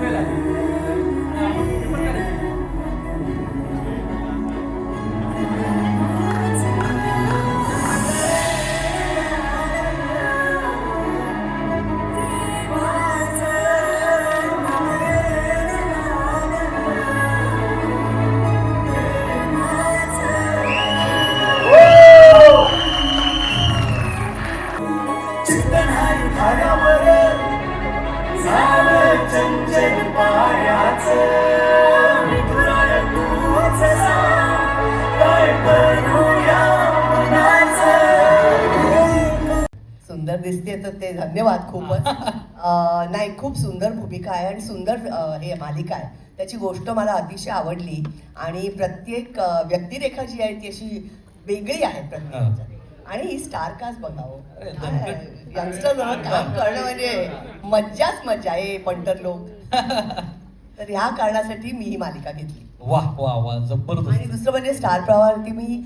वेळ दिसते तर ते धन्यवाद खूपच. नाही खूप सुंदर भूमिका आहे आणि सुंदर हे मालिका आहे. त्याची गोष्ट मला अतिशय आवडली आणि प्रत्येक व्यक्तिरेखा जी आहे ती अशी वेगळी आहे प्रत्येक आणि ही स्टार कास्ट बघावं. यंगस्टर काम करणं म्हणजे मज्जाच मज्जा आहे पंटर लोक. तर ह्या कारणासाठी मी ही मालिका घेतली. वा वा वा आणि जबरदस्त दुसरं म्हणजे स्टार प्रवाहावरती मी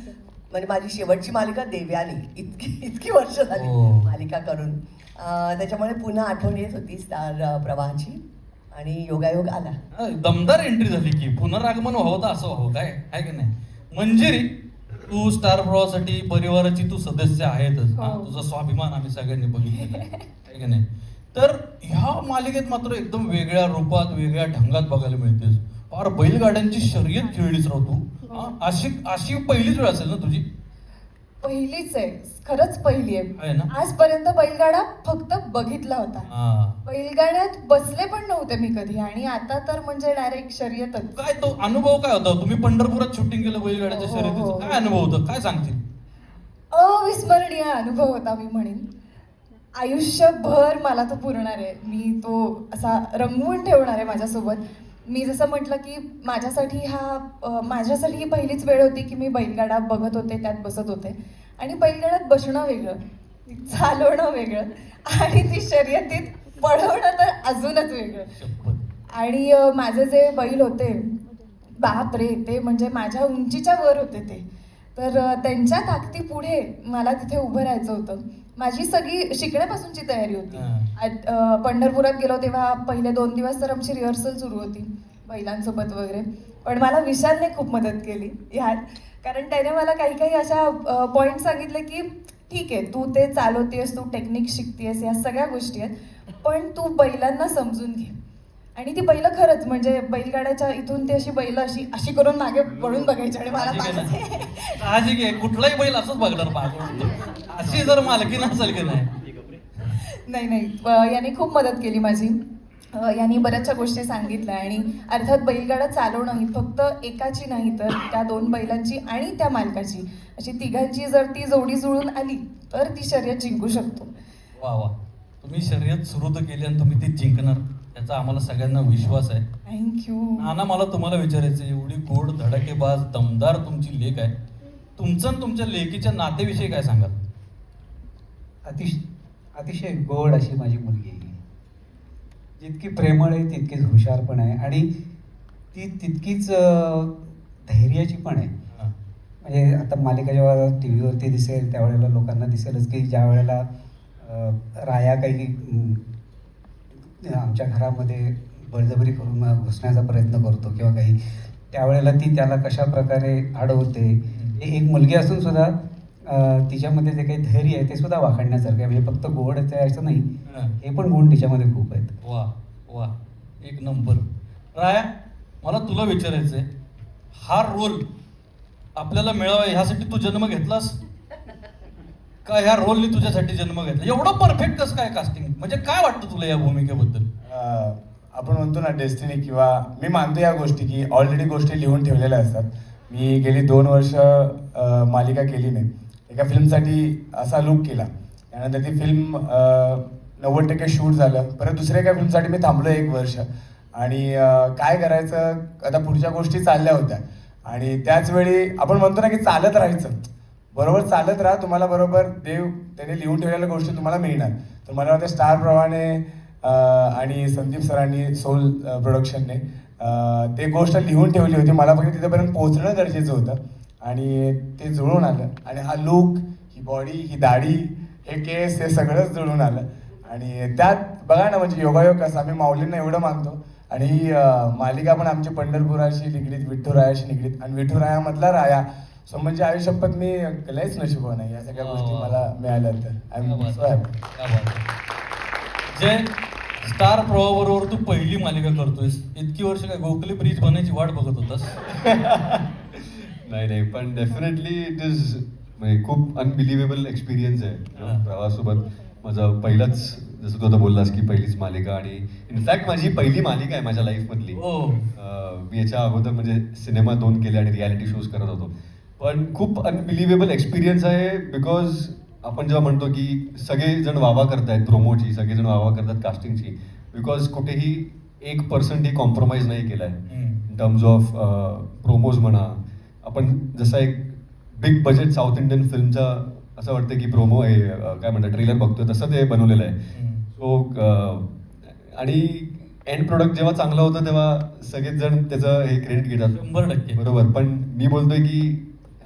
म्हणजे माझी शेवटची मालिका देव्यानी इतकी इतकी वर्ष झाली हो. मालिका करून. त्याच्यामुळे पुन्हा आठवण येत होती स्टार प्रवाहाची आणि योगायोग आला. दमदार एंट्री झाली की पुनरागमन तर असं व्हावं काय? आहे की नाही? मंजिरी तू स्टार प्रवाहासाठी परिवाराची तू सदस्य आहेतच. हा, हो. तुझा स्वाभिमान आम्ही सगळ्यांनी बघितलेला आहे. की नाही? तर ह्या मालिकेत मात्र एकदम वेगळ्या रूपात वेगळ्या ढंगात बघायला मिळतेस फार बैलगाड्यांची शर्यत खेळलीच राव तू. हा, अशी अशी पहिलीच वेळ असेल ना तुझी? पहिलीच आहे. खरंच पहिली आहे? आजपर्यंत बैलगाडा फक्त बघितला होता. बैलगाड्यात बसले पण नव्हते मी कधी. आणि आता तर म्हणजे डायरेक्ट शर्यतच. काय तो अनुभव काय होता? तुम्ही पंढरपुरात शूटिंग केलं बैलगाड्याच्या हो, शर्यतीचं? हो. काय अनुभव होता? काय सांगतील? अविस्मरणीय अनुभव होता मी म्हणेन. आयुष्यभर मला तो पुरणार आहे. मी तो असा रंगवून ठेवणार आहे माझ्यासोबत. मी जसं म्हटलं की माझ्यासाठी हा माझ्यासाठी ही पहिलीच वेळ होती की मी बैलगाडा बघत होते त्यात बसत होते. आणि बैलगाड्यात बसणं वेगळं चालवणं वेगळं आणि ती शर्यतीत पळवणं तर अजूनच वेगळं. आणि माझे जे बैल होते बाप रे ते म्हणजे माझ्या उंचीच्या वर होते ते. तर त्यांच्या ताकदीपुढे मला तिथे उभं राहायचं होतं. माझी सगळी शिकण्यापासूनची तयारी होती. अ, पंढरपुरात गेलो तेव्हा पहिले दोन दिवस तर आमची रिहर्सल सुरू होती बैलांसोबत वगैरे. पण मला विशालने खूप मदत केली ह्यात कारण त्याने मला काही काही अशा पॉईंट सांगितले की ठीक आहे तू ते चालवतेस तू टेक्निक शिकतेस या सगळ्या गोष्टी आहेत. पण तू बैलांना समजून घे. आणि ती बैल खरंच म्हणजे बैलगाड्याच्या इथून ती अशी बैल अशी अशी करून मागे वळून बघायची आणि मला पाहिजे. साहजिक आहे कुठलाही बैल असंच बघणार. अशी जर मालकी नसेल की नाही? नाही नाही. याने खूप मदत केली माझी. यांनी बऱ्याचशा गोष्टी सांगितल्या आणि अर्थात बैलगाडा चालवणं ही फक्त एकाची नाही तर त्या दोन बैलांची आणि त्या मालकाची. अशी तिघांची जर ती जोडी जुळून आली तर ती शर्यत जिंकू शकतो. वा वा. तुम्ही शर्यत सुरू तर केली आणि तुम्ही ती जिंकणार. याचा आम्हाला सगळ्यांना विश्वास आहे. थँक्यू नाना मला तुम्हाला विचारायचं आहे, एवढी गोड धडाकेबाज दमदार तुमची लेख आहे. तुमचं आणि तुमच्या लेकीच्या नातेविषयी काय सांगाल? अतिश अतिशय गोड अशी माझी मुलगी आहे जितकी प्रेमळ आहे तितकीच हुशार पण आहे आणि ती तितकीच धैर्याची पण आहे. म्हणजे आता मालिका जेव्हा टी व्हीवरती दिसेल त्यावेळेला लोकांना दिसेलच की ज्या वेळेला राया काही आमच्या घरामध्ये बळजबरी करून घुसण्याचा प्रयत्न करतो किंवा काही त्यावेळेला ती त्याला कशा प्रकारे अडवते एक मुलगी असून सुद्धा तिच्यामध्ये जे काही धैर्य आहे ते सुद्धा वाखाणण्यासारखं आहे. म्हणजे फक्त गोड यायचं नाही हा. पण गुण तिच्यामध्ये खूप आहेत. वा वा. एक नंबर. राया मला तुला विचारायचंय. हा रोल आपल्याला मिळावा ह्यासाठी तू जन्म घेतलास? का ह्या रोलने तुझ्यासाठी जन्म घेतला? एवढं परफेक्ट कसं काय कास्टिंग म्हणजे काय वाटतं तुला या भूमिकेबद्दल? आपण म्हणतो ना डेस्टिनी किंवा मी मानतो या गोष्टी की ऑलरेडी गोष्टी लिहून ठेवलेल्या असतात. मी गेली दोन वर्ष मालिका केली नाही. एका फिल्मसाठी असा लुक केला. त्यानंतर ती फिल्म नव्वद टक्के शूट झालं. परत दुसऱ्या एका फिल्मसाठी मी थांबलो एक वर्ष. आणि काय करायचं? आता पुढच्या गोष्टी चालल्या होत्या. आणि त्याचवेळी आपण म्हणतो ना की चालत राहायचं. बरोबर चालत राहा तुम्हाला बरोबर देव त्याने लिहून ठेवलेल्या गोष्टी तुम्हाला मिळणार. तर मला वाटतं स्टारप्रमाणे आणि संदीप सरांनी सोल प्रोडक्शनने ते गोष्ट लिहून ठेवली होती. मला फक्त तिथेपर्यंत पोहोचणं गरजेचं होतं. आणि ते जुळून आलं. आणि हा लुक ही बॉडी ही दाढी हे केस हे सगळंच जुळून आलं. आणि त्यात बघा ना म्हणजे योगायोग कसा आम्ही माऊलींना एवढं मानतो. आणि ही मालिका पण आमची पंढरपुराशी निगडीत विठुरायाशी निगडीत आणि विठुरायामधला राया. सो म्हणजे आयुष्यपत मी लयच नशिबवान आहे या सगळ्या गोष्टी मला मिळाल्या तर. जय स्टार प्रवाहाबरोबर तू पहिली मालिका करतोयस इतकी वर्ष काय गोखले ब्रिज बनायची वाट बघत होतास? नाही नाही. पण डेफिनेटली इट इज म्हणजे खूप अनबिलिव्हेबल एक्सपिरियन्स आहे. प्रवासोबत माझं पहिलाच जसं तू आता बोललास की पहिलीच मालिका आणि इनफॅक्ट माझी पहिली मालिका आहे माझ्या लाईफमधली हो. मी याच्या अगोदर म्हणजे सिनेमा दोन केले आणि रियालिटी शोज करत होतो. पण खूप अनबिलिव्हेबल एक्सपिरियन्स आहे बिकॉज आपण जेव्हा म्हणतो की सगळेजण वावा करतायत प्रोमोची सगळेजण वावा करतात कास्टिंगची बिकॉज कुठेही एक पर्सेंटही कॉम्प्रोमाइज नाही केला आहे. इन टर्म्स ऑफ प्रोमोज म्हणा आपण जसा एक बिग बजेट साऊथ इंडियन फिल्मचा असं वाटतं की प्रोमो हे अं, काय म्हणतात ट्रेलर बघतोय तसं ते बनवलेलं आहे. सो आणि एंड प्रोडक्ट जेव्हा चांगलं होतं तेव्हा सगळेच जण त्याचं हे क्रेडिट घेतात. शंभर टक्के. बरोबर. पण मी बोलतोय की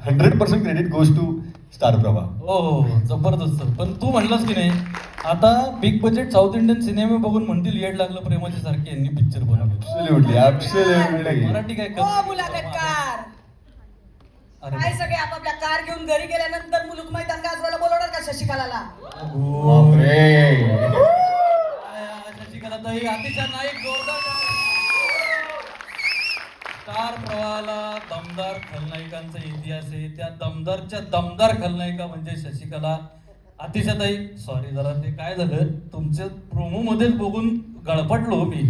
hundred percent credit goes to star Prabhas हो हो हो, जबरदस्त. पण तू म्हणलास की नाही आता बिग बजेट साऊथ इंडियन सिनेमे बघून म्हणतील येड लागलं प्रेमाच्या सारखे यांनी पिक्चर बनवले. ऍब्सोल्युटली ऍब्सोल्युटली मराठी काय? मुलाखतकार. काय सगळे आपापल्या कार घेऊन घरी गेल्यानंतर मुलुक मैदान गाजवायला बोलवणार का शशिकलाला? शशिकला ताई? अतिशय नाईक जोरदार स्टार प्रवाहाला दमदार खलनायिकांचा इतिहास आहे. त्या दमदारच्या दमदार खलनायिका म्हणजे शशिकला. अतिशय ताई सॉरी जरा ते काय झालं? तुमच्या प्रोमो मध्येच बघून गळपटलो मी.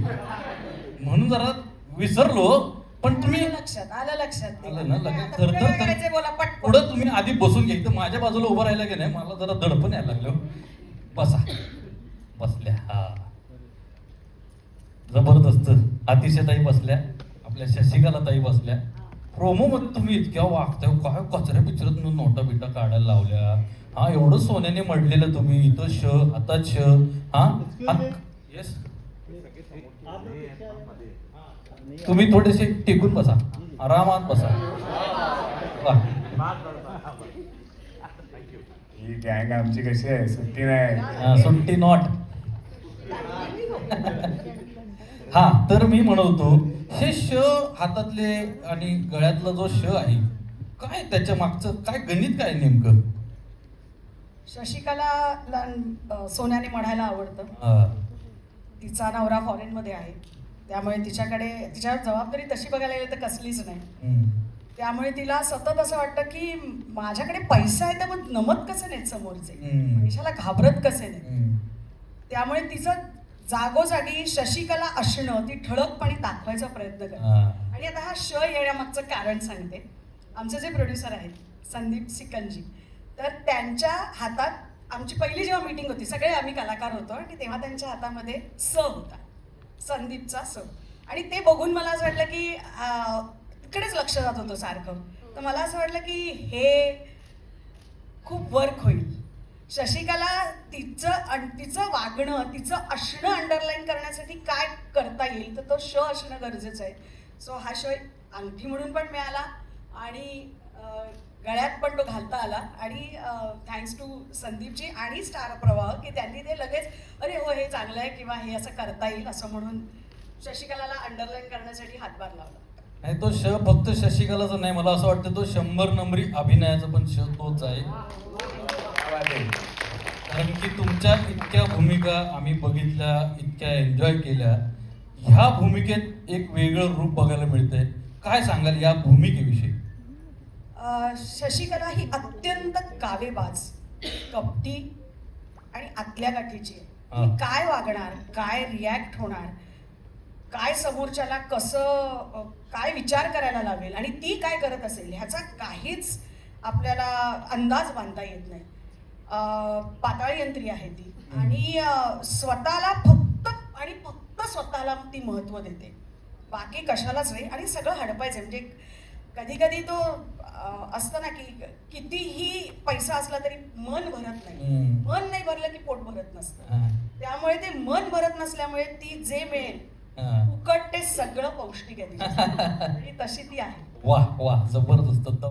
म्हणून जरा विसरलो. पण तुम्ही आलं लक्षात आलं लक्षात. आलं ना लगेच आता पुढे थरथर काय करायचंय बोला पटकन. पुढं तुम्ही आधी बसून घ्या. माझ्या बाजूला उभं राहिलं की नाही मला जरा दडपण यायला लागलं. बसा. बसल्या. हा. जबरदस्त. अतिशयताई बसल्या. आपल्या शशिकला ताई बसल्या. प्रोमो मध्ये तुम्ही इतक्या वागताय काय कचऱ्या पिचऱ्यात नोटा बिटा काढायला लावल्या? हा एवढं सोन्याने मडलेलं तुम्ही. इथं श आता श. हा? येस तुम्ही थोडेसे टिकून बसा. आरामात बसा. ही. गँग आमची कशी आहे? सुट्टी नाही. हा, सुट्टी नॉट हा तर मी म्हणतो हे श हातातले आणि गळ्यातला जो श आहे काय त्याच्या मागचं काय गणित काय नेमकं? शशिकलाला अं, सोन्याने म्हणायला आवडतं. तिचा नवरा फॉरेन मध्ये आहे. त्यामुळे तिच्याकडे तिच्यावर जबाबदारी तशी बघायला गेली तर कसलीच नाही. त्यामुळे तिला सतत असं वाटतं की माझ्याकडे पैसा आहे तर मग नमत कसं नाहीत समोरचे. पैशाला घाबरत कसे नाही. त्यामुळे तिचं जागोजागी शशिकला असणं ती ठळकपणे दाखवायचा प्रयत्न करते. आणि आता हा श येण्यामागचं कारण सांगते. आमचे जे प्रोड्युसर आहेत संदीप सिकंजी तर त्यांच्या हातात आमची पहिली जेव्हा मीटिंग होती सगळे आम्ही कलाकार होतो आणि तेव्हा त्यांच्या हातामध्ये स होता. संदीपचा असं. आणि ते बघून मला असं वाटलं की तिकडेच लक्ष जात होतं सारखं. तर मला असं वाटलं की हे खूप वर्क होईल. शशिकला तिचं अन- तिचं वागणं तिचं असणं अंडरलाईन करण्यासाठी काय करता येईल तर तो श असणं गरजेचं आहे. सो हा शय अंगठी म्हणून पण मिळाला. आणि गळ्यात पण तो घालता आला. आणि थँक्स टू संदीपजी आणि स्टार प्रवाह की त्यांनी ते लगेच अरे हो हे चांगलं आहे किंवा हे असं करता येईल असं म्हणून शशिकलाला अंडरलाईन करण्यासाठी हातभार लावला. नाही तो श फक्त शशिकलाचा नाही मला असं वाटतं तो शंभर नंबरी अभिनयाचा पण श तोच आहे. कारण की तुमच्या इतक्या भूमिका आम्ही बघितल्या इतक्या एन्जॉय केल्या. ह्या भूमिकेत एक वेगळं रूप बघायला मिळतंय. काय सांगाल या भूमिकेविषयी? शशिकला ही अत्यंत कावेबाज कपटी आणि आतल्या गाठीची काय वागणार काय रिॲक्ट होणार काय समोरच्याला कसं काय विचार करायला लावेल आणि ती काय करत असेल ह्याचा काहीच आपल्याला अंदाज बांधता येत नाही. पाताळ यंत्री आहे ती. आणि स्वतःला फक्त आणि फक्त स्वतःला ती महत्त्व देते. बाकी कशालाच नाही आणि सगळं हडपायचं. म्हणजे कधी कधी तो असतं ना की कितीही पैसा असला तरी मन भरत नाही. मन नाही भरलं की पोट भरत नसतं. त्यामुळे ते मन भरत नसल्यामुळे ती जे मिळेल. फुकट ते सगळं पौष्टिक आहे तशी ती आहे वा वा जबरदस्त